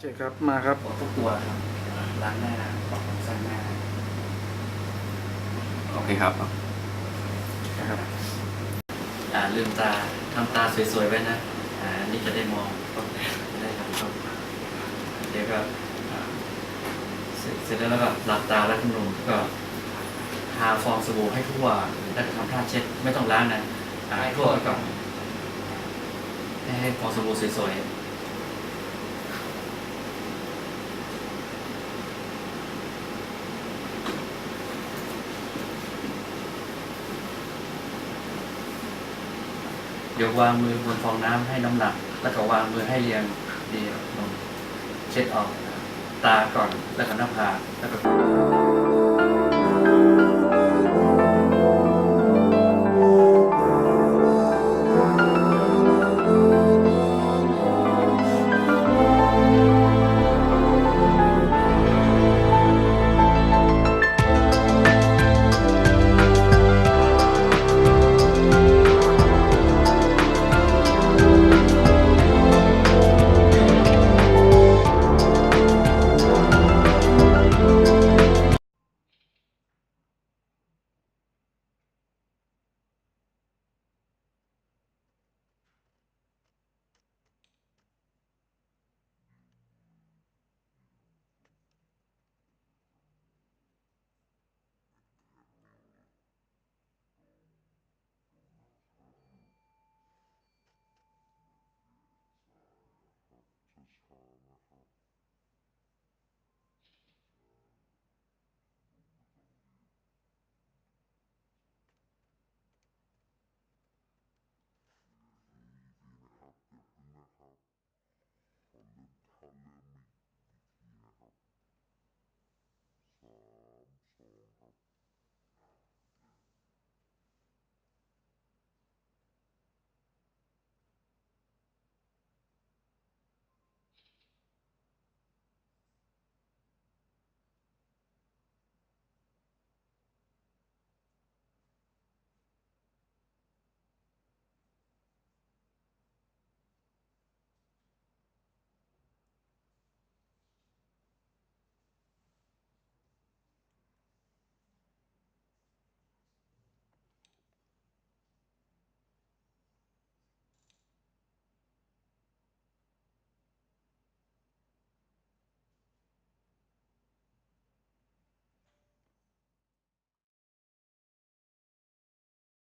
เจ๊ครับมาครับปวดทุกตัวครับล้างหน้าปรับโครงสร้างหน้าโอเคครับนะครับอ่าลืมตาทำตาสวยๆไว้นะอ่าอันนี่จะได้มองจะได้ทำชมเดี๋ยวก็อ่าเสร็จเสร็จแล้วก็หลับตาแล้วคุณลุงก็ทาฟองสบู่ให้ทั่วแล้วก็ทำท่าเช็ดไม่ต้องล้างนะอ่าให้ทั่วไปก่อนให้ให้ฟองสบู่สวยๆ ยววางมือบนฟองน้ำให้น้ำหนัก แล้วก็วางมือให้เรียงดีลงเช็ดออก ตาก่อนแล้วก็หน้าผากแล้วก็